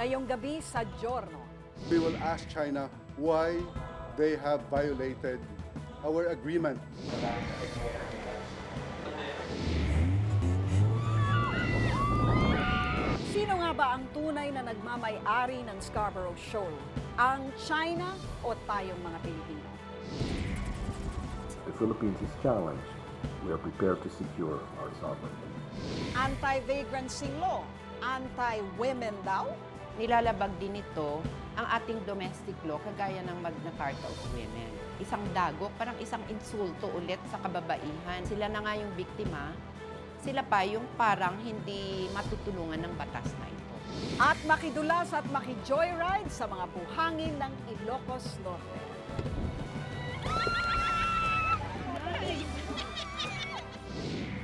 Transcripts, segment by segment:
Ngayong gabi sa Giorno. We will ask China why they have violated our agreement. Sino nga ba ang tunay na nagmamay-ari ng Scarborough Shoal? Ang China o tayong mga Pilipino? The Philippines is challenged. We are prepared to secure our sovereignty. Anti-vagrancy law? Anti-women daw? Nilalabag din ito ang ating domestic law kagaya ng Magna Carta of Women. Isang dagok, parang isang insulto ulit sa kababaihan. Sila na nga yung biktima, sila pa yung parang hindi matutulungan ng batas na ito. At makidulas at makijoyride sa mga buhangin ng Ilocos Norte.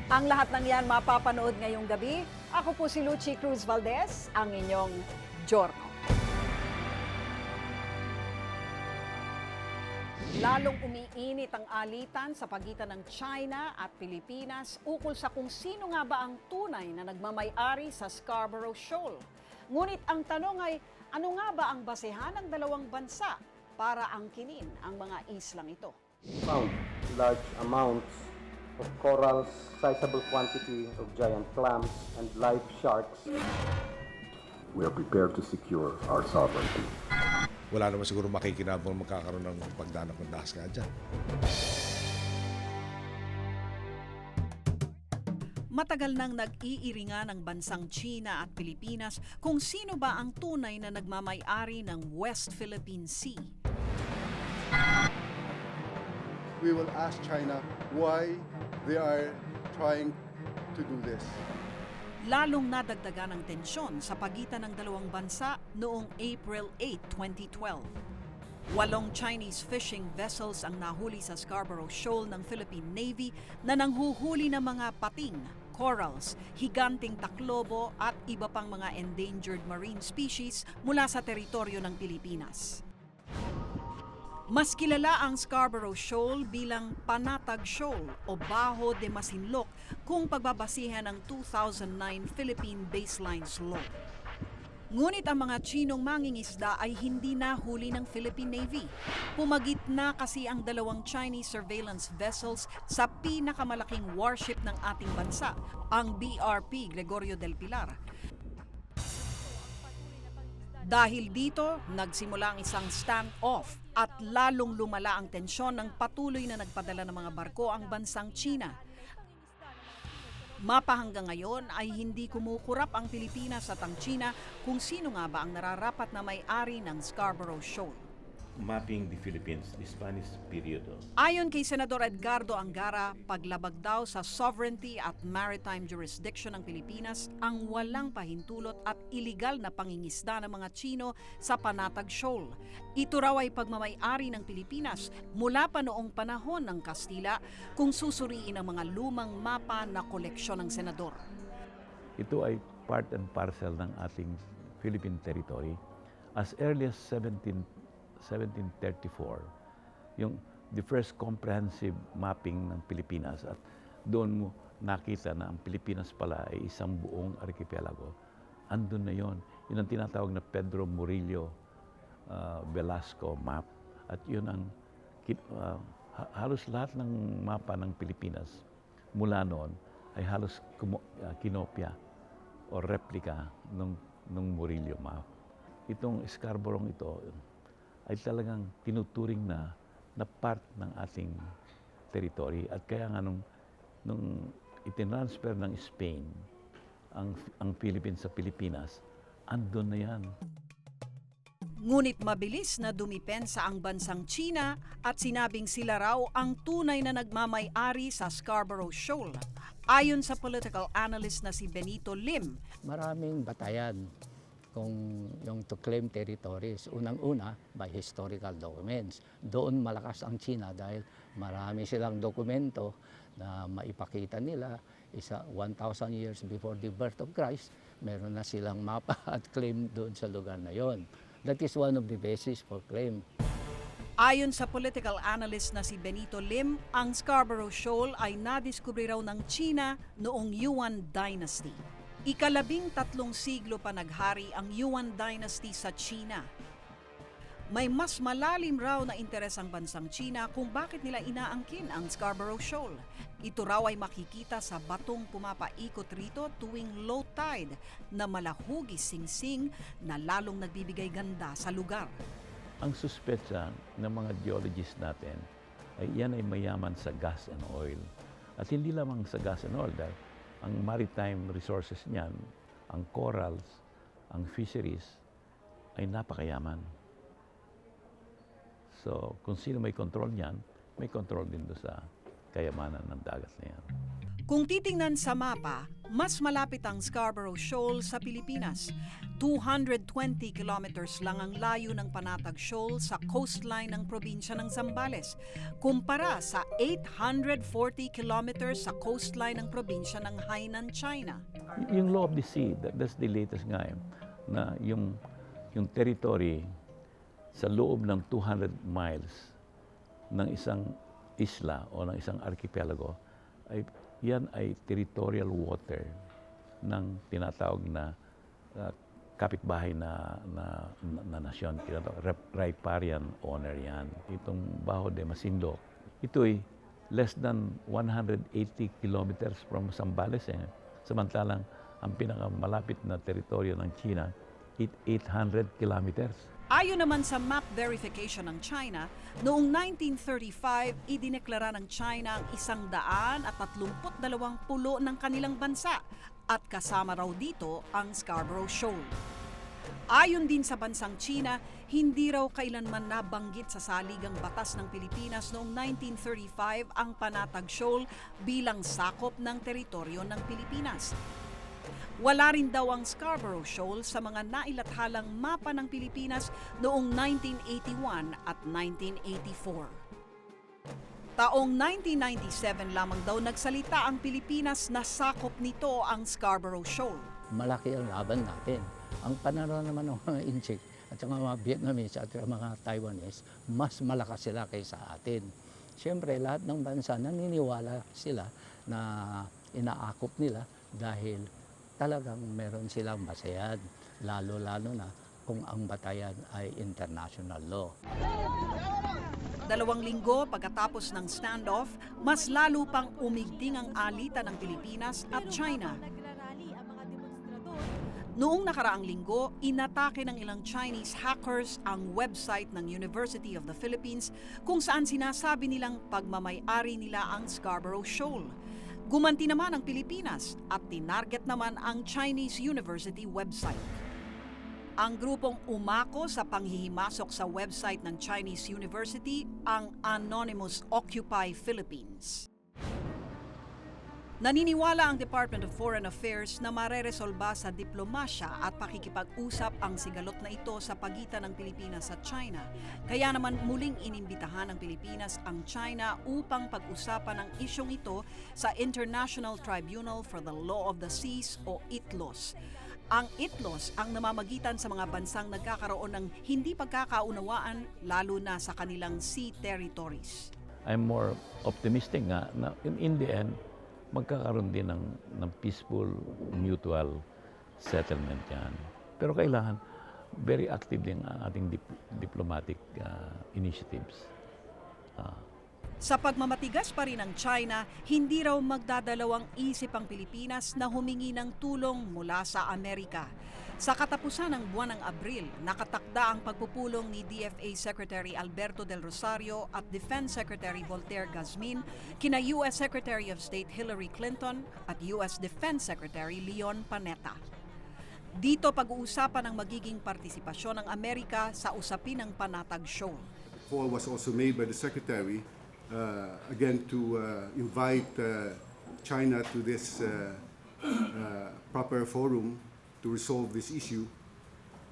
Ang lahat ng yan mapapanood ngayong gabi. Ako po si Lucy Cruz Valdez, ang inyong Giorno. Lalong umiinit ang alitan sa pagitan ng China at Pilipinas ukol sa kung sino nga ba ang tunay na nagmamay-ari sa Scarborough Shoal. Ngunit ang tanong ay, ano nga ba ang basehan ng dalawang bansa para angkinin ang mga islang ito? found large amounts of corals, sizable quantity of giant clams and live sharks. We are prepared to secure our sovereignty. wala naman siguro makikinabang magkakaroon ng pagdanak ng dahas nga dyan. Matagal nang nag-iiringan ng bansang China at Pilipinas kung sino ba ang tunay na nagmamay-ari ng West Philippine Sea. We will ask China why they are trying to do this. Lalong nadagdagan ng tensyon sa pagitan ng dalawang bansa noong April 8, 2012. Walong Chinese fishing vessels ang nahuli sa Scarborough Shoal ng Philippine Navy na nanghuhuli ng mga pating, corals, higanting taklobo at iba pang mga endangered marine species mula sa teritoryo ng Pilipinas. Mas kilala ang Scarborough Shoal bilang Panatag Shoal o Baho de Masinloc kung pagbabasihan ng 2009 Philippine Baselines Law. Ngunit ang mga Chinong mangingisda ay hindi nahuli ng Philippine Navy. Pumagit na kasi ang dalawang Chinese surveillance vessels sa pinakamalaking warship ng ating bansa, ang BRP Gregorio del Pilar. Dahil dito, nagsimula ang isang stand-off at lalong lumala ang tensyon ng patuloy na nagpadala ng mga barko ang bansang China. Mapa hanggang ngayon ay hindi kumukurap ang Pilipinas at ang China kung sino nga ba ang nararapat na may-ari ng Scarborough Shoal. Mapping the Philippines, the Spanish period. Ayon kay Senador Edgardo Angara, paglabag daw sa sovereignty at maritime jurisdiction ng Pilipinas ang walang pahintulot at iligal na pangingisda ng mga Chino sa Panatag Shoal. Ito raw ay pagmamay-ari ng Pilipinas mula pa noong panahon ng Kastila kung susuriin ang mga lumang mapa na koleksyon ng senador. Ito ay part and parcel ng ating Philippine territory. As early as 17, 1734, yung the first comprehensive mapping ng Pilipinas at doon mo nakita na ang Pilipinas pala ay isang buong archipelago. Andun na yon. Yun ang tinatawag na Pedro Murillo uh, Velasco map. At yun ang uh, ha- halos lahat ng mapa ng Pilipinas mula noon ay halos kumo- uh, kinopya o replika ng, ng Murillo map. Itong Scarborough ito ay talagang tinuturing na na part ng ating territory at kaya nga nung, nung itinransfer ng Spain ang, ang Philippines sa Pilipinas, andun na yan. Ngunit mabilis na dumipensa ang bansang China at sinabing sila raw ang tunay na nagmamay-ari sa Scarborough Shoal. Ayon sa political analyst na si Benito Lim, maraming batayan kung yung to claim territories. Unang-una, by historical documents. Doon malakas ang China dahil marami silang dokumento na maipakita nila isa 1,000 years before the birth of Christ, meron na silang mapa at claim doon sa lugar na yon. That is one of the basis for claim. Ayon sa political analyst na si Benito Lim, ang Scarborough Shoal ay nadiskubre raw ng China noong Yuan Dynasty. Ikalabing tatlong siglo pa naghari ang Yuan Dynasty sa China. May mas malalim raw na interes ang bansang China kung bakit nila inaangkin ang Scarborough Shoal. Ito raw ay makikita sa batong pumapaikot rito tuwing low tide na malahugis singsing na lalong nagbibigay ganda sa lugar. Ang suspetsa ng mga geologists natin ay yan ay mayaman sa gas and oil. At hindi lamang sa gas and oil dahil ang maritime resources niyan, ang corals, ang fisheries, ay napakayaman. So, kung sino may control niyan, may control din do sa kayamanan ng dagat na yan. Kung titingnan sa mapa, mas malapit ang Scarborough Shoal sa Pilipinas. 220 kilometers lang ang layo ng Panatag Shoal sa coastline ng probinsya ng Zambales, kumpara sa 840 kilometers sa coastline ng probinsya ng Hainan, China. Y- yung law of the sea, that, that's the latest nga na yung, yung territory sa loob ng 200 miles ng isang isla o ng isang archipelago, ay, yan ay territorial water ng tinatawag na uh, kapitbahay na, na, na, na nasyon, riparian owner yan. Itong Baho de Masinloc, ito'y less than 180 kilometers from Zambales. Eh. Samantalang ang pinakamalapit na teritoryo ng China, it 800 kilometers. Ayon naman sa map verification ng China, noong 1935, idineklara ng China ang isang daan at tatlumput dalawang pulo ng kanilang bansa at kasama raw dito ang Scarborough Shoal. Ayon din sa bansang China, hindi raw kailanman nabanggit sa saligang batas ng Pilipinas noong 1935 ang Panatag Shoal bilang sakop ng teritoryo ng Pilipinas. Wala rin daw ang Scarborough Shoal sa mga nailathalang mapa ng Pilipinas noong 1981 at 1984. Taong 1997 lamang daw nagsalita ang Pilipinas na sakop nito ang Scarborough Shoal. Malaki ang laban natin. Ang pananaw naman ng mga Inchik at saka mga Vietnamese at mga Taiwanese, mas malakas sila kaysa atin. Siyempre, lahat ng bansa naniniwala sila na inaakop nila dahil talagang meron silang basayan, lalo-lalo na kung ang batayan ay international law. Dalawang linggo pagkatapos ng standoff, mas lalo pang umigting ang alitan ng Pilipinas at China. Noong nakaraang linggo, inatake ng ilang Chinese hackers ang website ng University of the Philippines kung saan sinasabi nilang pagmamay-ari nila ang Scarborough Shoal. Gumanti naman ang Pilipinas at tinarget naman ang Chinese University website. Ang grupong umako sa panghihimasok sa website ng Chinese University ang Anonymous Occupy Philippines. Naniniwala ang Department of Foreign Affairs na mareresolba sa diplomasya at pakikipag-usap ang sigalot na ito sa pagitan ng Pilipinas at China. Kaya naman muling inimbitahan ng Pilipinas ang China upang pag-usapan ang isyong ito sa International Tribunal for the Law of the Seas o ITLOS. Ang ITLOS ang namamagitan sa mga bansang nagkakaroon ng hindi pagkakaunawaan lalo na sa kanilang sea territories. I'm more optimistic nga na in, in the end, magkakaroon din ng, ng peaceful, mutual settlement yan. Pero kailangan very active din ang ating dip- diplomatic uh, initiatives. Ah, Sa pagmamatigas pa rin ng China, hindi raw magdadalawang isip ang Pilipinas na humingi ng tulong mula sa Amerika. Sa katapusan ng buwan ng Abril, nakatakda ang pagpupulong ni DFA Secretary Alberto Del Rosario at Defense Secretary Voltaire Gazmin kina U.S. Secretary of State Hillary Clinton at U.S. Defense Secretary Leon Panetta. Dito pag-uusapan ang magiging partisipasyon ng Amerika sa usapin ng Panatag Show. call was also made by the secretary again to uh, invite uh, China to this uh, uh, proper forum to resolve this issue.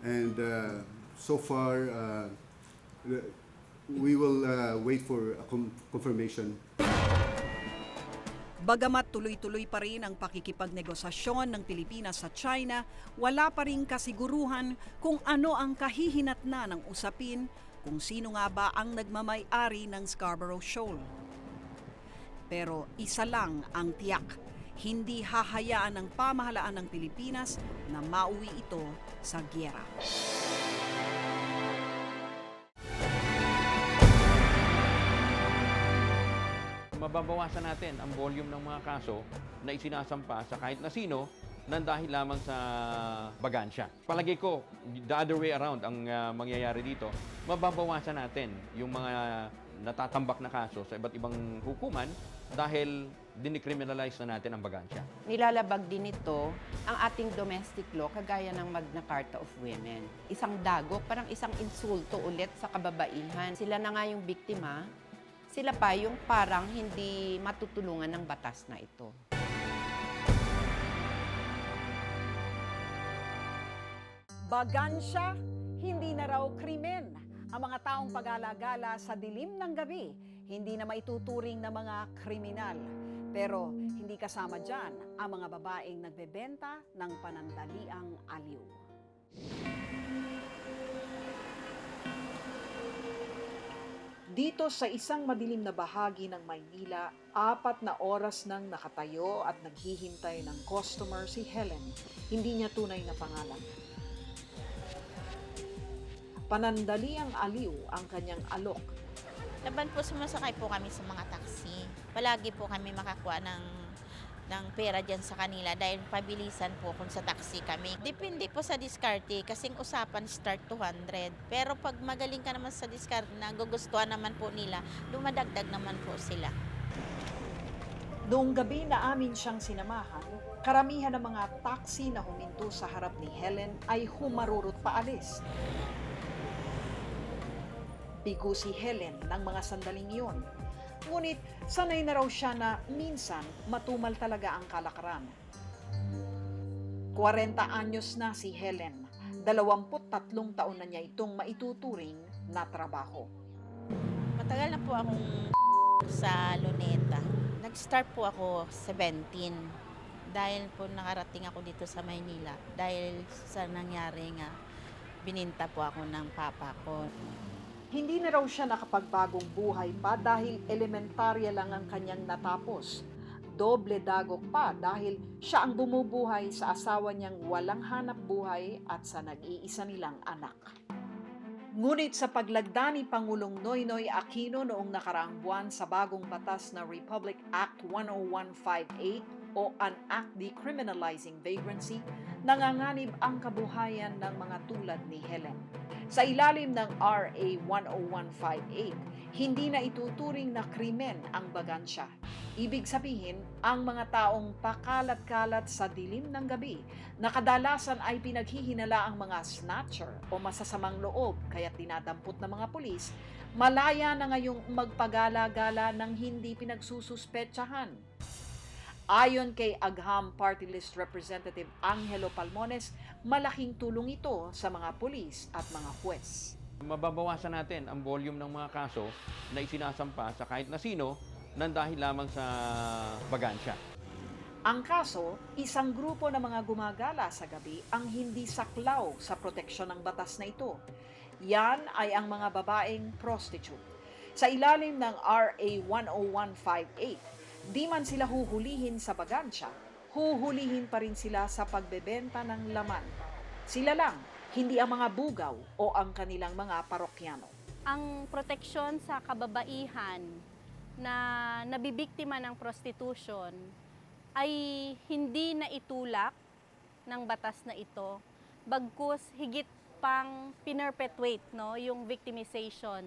And uh, so far, uh, we will uh, wait for a confirmation Bagamat tuloy-tuloy pa rin ang pakikipagnegosasyon ng Pilipinas sa China, wala pa rin kasiguruhan kung ano ang kahihinatna ng usapin kung sino nga ba ang nagmamay-ari ng Scarborough Shoal. Pero isa lang ang tiyak, hindi hahayaan ng pamahalaan ng Pilipinas na mauwi ito sa gyera. mababawasan natin ang volume ng mga kaso na isinasampa sa kahit na sino nang dahil lamang sa bagansya. Palagay ko, the other way around ang ah, mangyayari dito, mababawasan natin yung mga natatambak na kaso sa iba't ibang hukuman dahil dinicriminalize na natin ang bagansya. Nilalabag din ito ang ating domestic law kagaya ng Magna Carta of Women. Isang dagok, parang isang insulto ulit sa kababaihan. Sila na nga yung biktima, sila pa yung parang hindi matutulungan ng batas na ito. Bagansya, hindi na raw krimen. Ang mga taong pag-alagala sa dilim ng gabi, hindi na maituturing na mga kriminal. Pero hindi kasama dyan ang mga babaeng nagbebenta ng panandaliang aliw. Dito sa isang madilim na bahagi ng Maynila, apat na oras nang nakatayo at naghihintay ng customer si Helen. Hindi niya tunay na pangalan. Panandali ang aliw ang kanyang alok. Laban po sumasakay po kami sa mga taxi. Palagi po kami makakuha ng ng pera dyan sa kanila dahil pabilisan po kung sa taxi kami. Depende po sa diskarte kasing usapan start 200. Pero pag magaling ka naman sa diskarte na gugustuhan naman po nila, dumadagdag naman po sila. Noong gabi na amin siyang sinamahan, karamihan ng mga taxi na huminto sa harap ni Helen ay humarurot paalis. Bigo si Helen ng mga sandaling iyon. Ngunit sanay na raw siya na minsan matumal talaga ang kalakaran. 40 anyos na si Helen. 23 taon na niya itong maituturing na trabaho. Matagal na po akong sa Luneta. Nag-start po ako 17 dahil po nakarating ako dito sa Maynila dahil sa nangyari nga bininta po ako ng papa ko. Hindi na raw siya nakapagbagong buhay pa dahil elementarya lang ang kanyang natapos. Doble dagok pa dahil siya ang bumubuhay sa asawa niyang walang hanap buhay at sa nag-iisa nilang anak. Ngunit sa paglagda ni Pangulong Noynoy Aquino noong nakaraang buwan sa bagong batas na Republic Act 10158 o an act decriminalizing vagrancy, nanganganib ang kabuhayan ng mga tulad ni Helen. Sa ilalim ng RA 10158, hindi na ituturing na krimen ang bagansya. Ibig sabihin, ang mga taong pakalat-kalat sa dilim ng gabi na kadalasan ay pinaghihinala ang mga snatcher o masasamang loob kaya tinadampot ng mga pulis, malaya na ngayong magpagala-gala ng hindi pinagsususpetsahan. Ayon kay Agham Party List Representative Angelo Palmones, malaking tulong ito sa mga pulis at mga huwes. Mababawasan natin ang volume ng mga kaso na isinasampa sa kahit na sino nang dahil lamang sa bagansya. Ang kaso, isang grupo ng mga gumagala sa gabi ang hindi saklaw sa proteksyon ng batas na ito. Yan ay ang mga babaeng prostitute. Sa ilalim ng RA 10158, di man sila huhulihin sa bagansya, huhulihin pa rin sila sa pagbebenta ng laman. Sila lang, hindi ang mga bugaw o ang kanilang mga parokyano. ang proteksyon sa kababaihan na nabibiktima ng prostitution ay hindi na itulak ng batas na ito bagkus higit pang pinerpetuate no yung victimization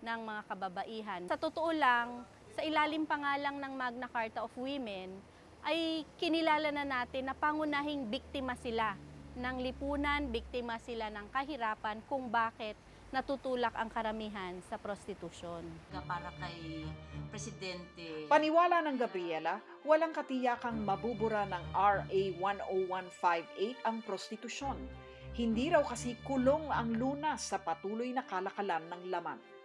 ng mga kababaihan. Sa totoo lang, sa ilalim pa nga lang ng Magna Carta of Women ay kinilala na natin na pangunahing biktima sila ng lipunan, biktima sila ng kahirapan kung bakit natutulak ang karamihan sa prostitusyon. Para kay Presidente Paniwala ng Gabriela, walang katiyakang mabubura ng RA 10158 ang prostitusyon. Hindi raw kasi kulong ang lunas sa patuloy na kalakalan ng laman.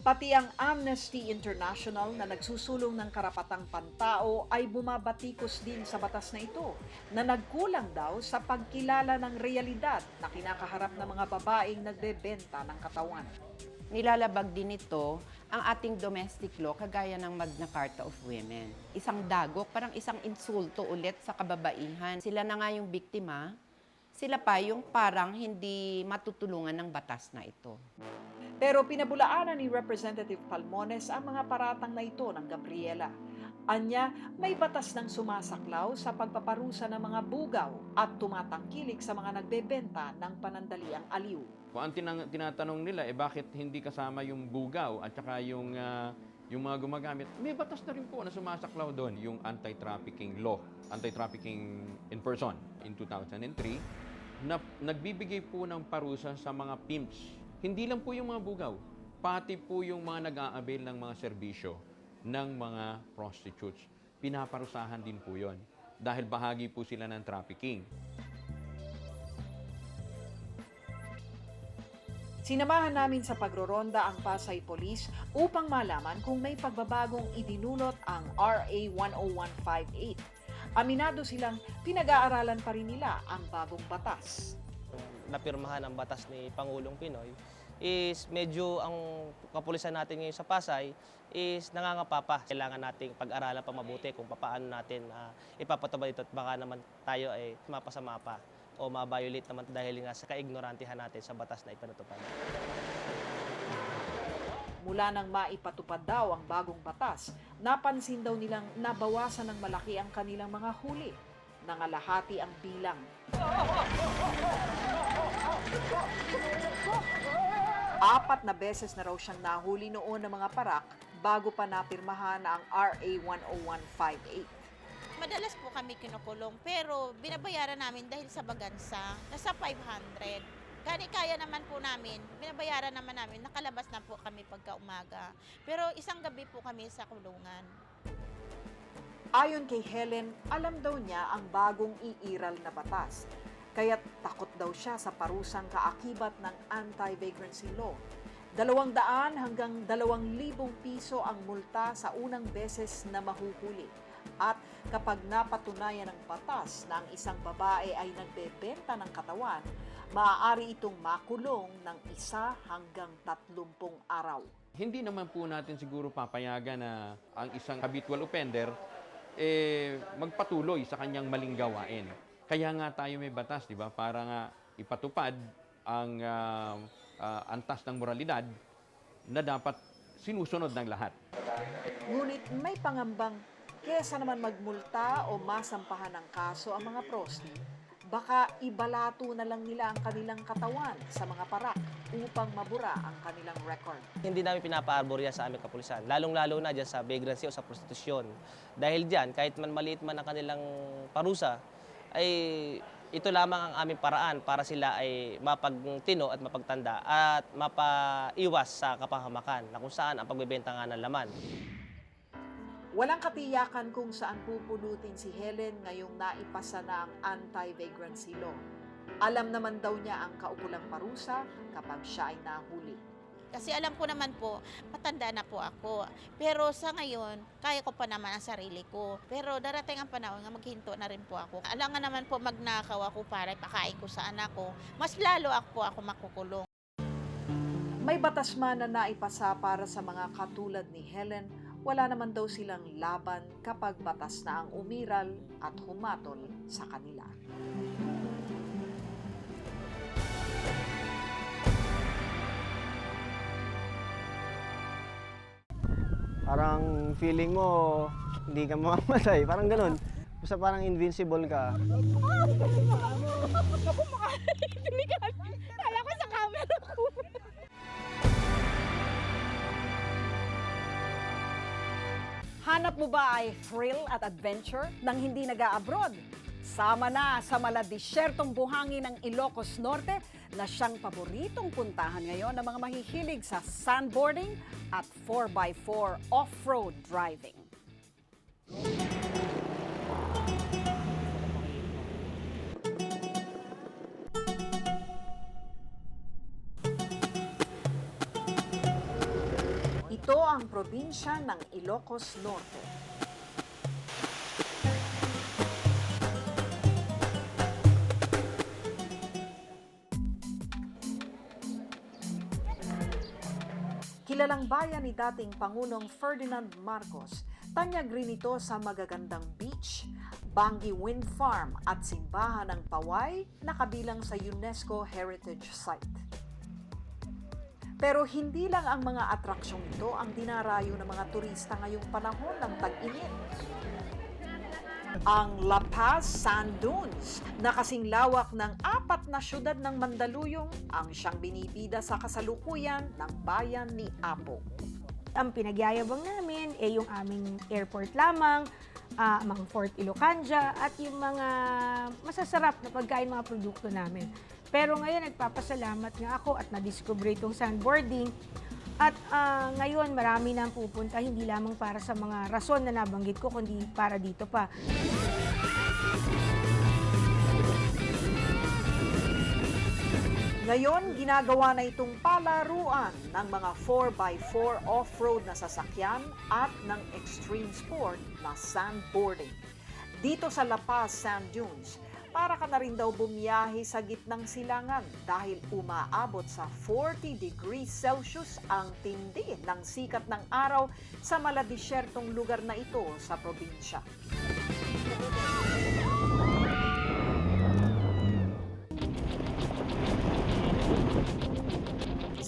Pati ang Amnesty International na nagsusulong ng karapatang pantao ay bumabatikos din sa batas na ito na nagkulang daw sa pagkilala ng realidad na kinakaharap ng mga babaeng nagbebenta ng katawan. Nilalabag din ito ang ating domestic law kagaya ng Magna Carta of Women. Isang dagok, parang isang insulto ulit sa kababaihan. Sila na nga yung biktima, sila pa yung parang hindi matutulungan ng batas na ito. Pero pinabulaanan ni Representative Palmones ang mga paratang na ito ng Gabriela. Anya, may batas ng sumasaklaw sa pagpaparusa ng mga bugaw at tumatangkilik sa mga nagbebenta ng panandaliang aliw. Kung ang tinang- tinatanong nila, eh bakit hindi kasama yung bugaw at saka yung, ah, yung mga gumagamit? May batas na rin po na sumasaklaw doon, yung anti-trafficking law, anti-trafficking in person in 2003, na nagbibigay po ng parusa sa mga pimps. Hindi lang po yung mga bugaw, pati po yung mga nag-aabil ng mga serbisyo ng mga prostitutes. Pinaparusahan din po yon dahil bahagi po sila ng trafficking. Sinamahan namin sa pagroronda ang Pasay Police upang malaman kung may pagbabagong idinulot ang RA 10158. Aminado silang pinag-aaralan pa rin nila ang bagong batas. napirmahan ang batas ni Pangulong Pinoy is medyo ang kapulisan natin ngayon sa Pasay is nangangapa pa. Kailangan nating pag-aralan pa mabuti kung paano natin uh, ipapatubad ito at baka naman tayo ay mapasama pa o ma-violate naman dahil nga sa kaignorantihan natin sa batas na ipinatupad. Mula nang maipatupad daw ang bagong batas, napansin daw nilang nabawasan ng malaki ang kanilang mga huli. Nangalahati ang bilang. Apat na beses na raw siyang nahuli noon ng mga parak bago pa napirmahan ang RA 10158. Madalas po kami kinukulong pero binabayaran namin dahil sa bagansa. Nasa 500. Kani kaya naman po namin, binabayaran naman namin, nakalabas na po kami pagka umaga. Pero isang gabi po kami sa kulungan. Ayon kay Helen, alam daw niya ang bagong iiral na batas. Kaya takot daw siya sa parusang kaakibat ng anti-vagrancy law. Dalawang daan hanggang dalawang libong piso ang multa sa unang beses na mahuhuli. At kapag napatunayan ng batas na ang isang babae ay nagbebenta ng katawan, maaari itong makulong ng isa hanggang tatlumpung araw. Hindi naman po natin siguro papayagan na ang isang habitual offender eh, magpatuloy sa kanyang maling gawain. Kaya nga tayo may batas, di ba? Para nga ipatupad ang ah, ah, antas ng moralidad na dapat sinusunod ng lahat. Ngunit may pangambang kesa naman magmulta o masampahan ng kaso ang mga prosti, baka ibalato na lang nila ang kanilang katawan sa mga parak upang mabura ang kanilang record. Hindi namin pinapaarbor yan sa aming kapulisan, lalong-lalo na dyan sa vagrancy o sa prostitusyon. Dahil dyan, kahit man maliit man ang kanilang parusa, ay ito lamang ang aming paraan para sila ay mapagtino at mapagtanda at mapaiwas sa kapahamakan na kung saan ang pagbebenta nga ng laman. Walang katiyakan kung saan pupulutin si Helen ngayong naipasa na ang anti-vagrancy law. Alam naman daw niya ang kaukulang parusa kapag siya ay nahuli. Kasi alam ko naman po, matanda na po ako. Pero sa ngayon, kaya ko pa naman ang sarili ko. Pero darating ang panahon nga maghinto na rin po ako. Alam nga naman po magnakaw ako para ipakain ko sa anak ko. Mas lalo ako po ako makukulong. May batas man na naipasa para sa mga katulad ni Helen, wala naman daw silang laban kapag batas na ang umiral at humatol sa kanila. Parang feeling mo hindi ka mamamatay, parang ganun. Basta parang invincible ka. Kala ko Hanap mo ba ay thrill at adventure nang hindi nag abroad Sama na sa maladisyertong buhangin ng Ilocos Norte na siyang paboritong puntahan ngayon ng mga mahihilig sa sandboarding at 4x4 off-road driving. Ang probinsya ng Ilocos Norte. Kilalang bayan ni dating Pangulong Ferdinand Marcos, tanyag rin ito sa magagandang beach, Bangi Wind Farm at simbahan ng Paway na kabilang sa UNESCO Heritage Site. Pero hindi lang ang mga atraksyong ito ang dinarayo ng mga turista ngayong panahon ng tag-init. Ang La Paz Sand Dunes na kasing lawak ng apat na syudad ng Mandaluyong ang siyang binibida sa kasalukuyan ng bayan ni Apo. Ang pinagyayabang namin ay yung aming airport lamang, ah, mga Fort Ilocanja at yung mga masasarap na pagkain mga produkto namin. Pero ngayon nagpapasalamat nga ako at na-discover itong sandboarding at ah, ngayon marami na ang pupunta hindi lamang para sa mga rason na nabanggit ko kundi para dito pa. Ngayon, ginagawa na itong palaruan ng mga 4x4 off-road na sasakyan at ng extreme sport na sandboarding. Dito sa La Paz Sand Dunes, para ka na rin daw bumiyahe sa gitnang silangan dahil umaabot sa 40 degrees Celsius ang tindi ng sikat ng araw sa maladisyertong lugar na ito sa probinsya.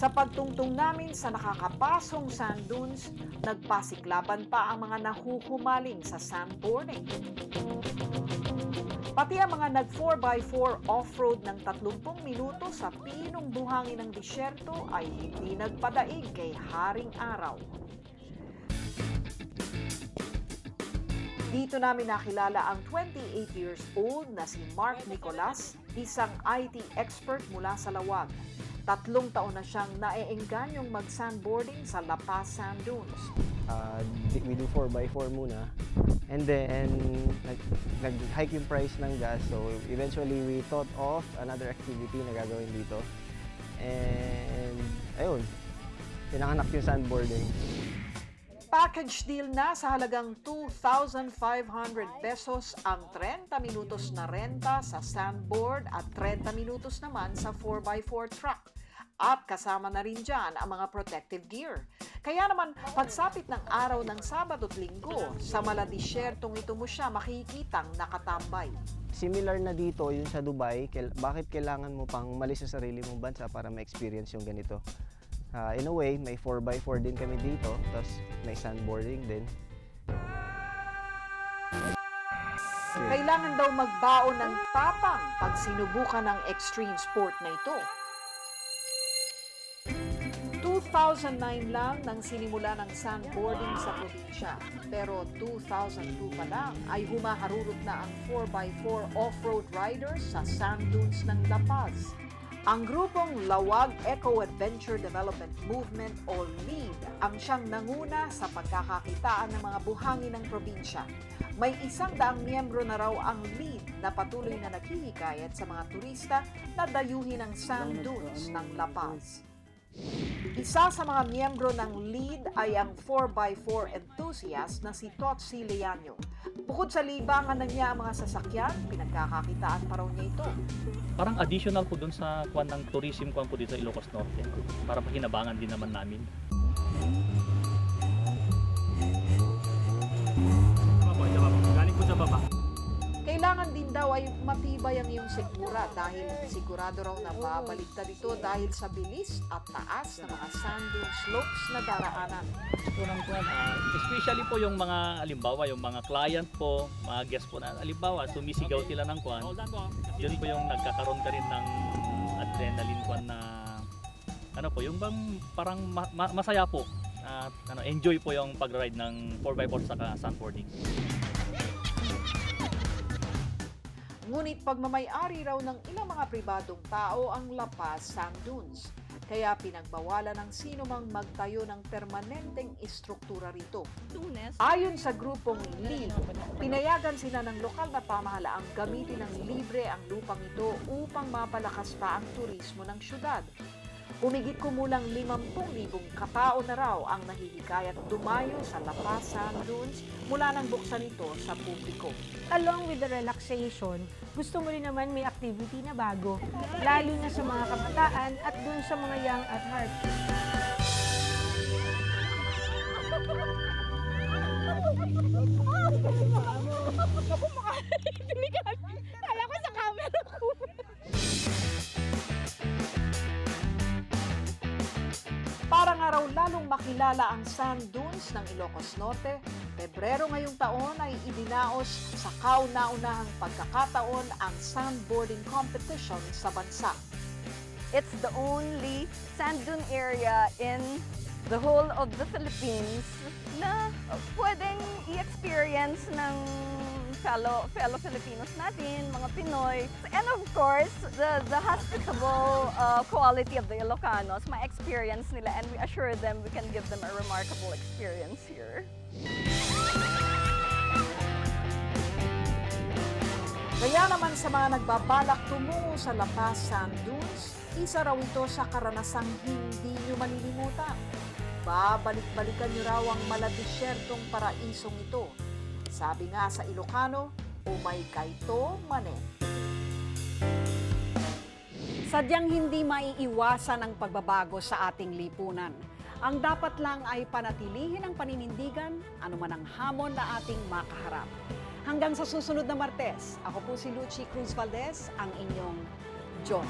Sa pagtungtong namin sa nakakapasong sand dunes, nagpasiklaban pa ang mga nahuhumaling sa sandboarding. Pati ang mga nag 4x4 off-road ng 30 minuto sa pinong buhangin ng disyerto ay hindi nagpadaig kay Haring Araw. Dito namin nakilala ang 28 years old na si Mark Nicolas, isang IT expert mula sa Lawag. Tatlong taon na siyang naeenganyong mag-sandboarding sa La Paz Sand Dunes. Uh, we do 4x4 muna. And then, nag, nag-hike yung price ng gas. So, eventually, we thought of another activity na gagawin dito. And, ayun, pinanganak yung sandboarding. Package deal na sa halagang 2,500 pesos ang 30 minutos na renta sa sandboard at 30 minutos naman sa 4x4 truck. At kasama na rin dyan ang mga protective gear. Kaya naman, pagsapit ng araw ng Sabado at Linggo, sa maladisyertong ito mo siya makikitang nakatambay. Similar na dito, yun sa Dubai, bakit kailangan mo pang malis sa sarili mong bansa para ma-experience yung ganito? Ah, in a way, may 4x4 din kami dito, tapos may sandboarding din. Kailangan daw magbaon ng tapang pag sinubukan ng extreme sport na ito. 2009 lang nang sinimula ng sandboarding sa probinsya. Pero 2002 pa lang ay humaharurot na ang 4x4 off-road riders sa sand dunes ng La Paz. Ang grupong Lawag Eco Adventure Development Movement o LEAD ang siyang nanguna sa pagkakakitaan ng mga buhangin ng probinsya. May isang daang miyembro na raw ang LEAD na patuloy na naghihikayat sa mga turista na dayuhin ang sand dunes ng La Paz. Isa sa mga miyembro ng LEAD ay ang 4x4 enthusiast na si Totsi Leanyo. Bukod sa libangan na niya ang mga sasakyan, pinagkakakitaan pa raw niya ito. parang additional po dun sa kwan ng tourism kwan po dito sa Ilocos Norte para pakinabangan din naman namin. Galing po sa baba. Kailangan din daw ay matibay ang iyong sigura dahil sigurado raw na babaliktad ito dahil sa bilis at taas ng mga sand dune slopes na daraanan. Ito ng kwan, ah, especially po yung mga alimbawa, yung mga client po, mga guest po na alimbawa, sumisigaw sila ng kwan. Yun po yung nagkakaroon ka rin ng adrenaline kwan na ano po, yung bang parang ma- ma- masaya po. At ano, enjoy po yung pag-ride ng 4x4 sa sandboarding. Ngunit pagmamayari raw ng ilang mga pribadong tao ang La Paz Sand Dunes. Kaya pinagbawalan ng sino mang magtayo ng permanenteng istruktura rito. Ayon sa grupong LEAD, pinayagan sila ng lokal na pamahalaang gamitin ng libre ang lupang ito upang mapalakas pa ang turismo ng syudad. Humigit kumulang 50,000 katao na raw ang nahihikayat dumayo sa La Paz Sand Dunes mula nang buksan ito sa publiko. Along with the relaxation, gusto mo rin naman may activity na bago, lalo na sa mga kabataan at dun sa mga young at heart. Maka... lalong makilala ang sand dunes ng Ilocos Norte, Pebrero ngayong taon ay idinaos sa kauna-unahang pagkakataon ang sandboarding competition sa bansa. It's the only sand dune area in the whole of the Philippines na pwedeng i-experience ng fellow fellow Filipinos natin, mga Pinoy. And of course, the the hospitable uh, quality of the Ilocanos, my experience nila and we assure them we can give them a remarkable experience here. Kaya naman sa mga nagbabalak tumungo sa La Paz Sand Dunes, isa raw ito sa karanasang hindi nyo malilimutan. Babalik-balikan nyo raw ang maladisyertong paraisong ito. Sabi nga sa Ilocano, umay kayto manen. Sadyang hindi maiiwasan ang pagbabago sa ating lipunan. Ang dapat lang ay panatilihin ang paninindigan, anuman ang hamon na ating makaharap. Hanggang sa susunod na Martes, ako po si Lucy Cruz Valdez, ang inyong John.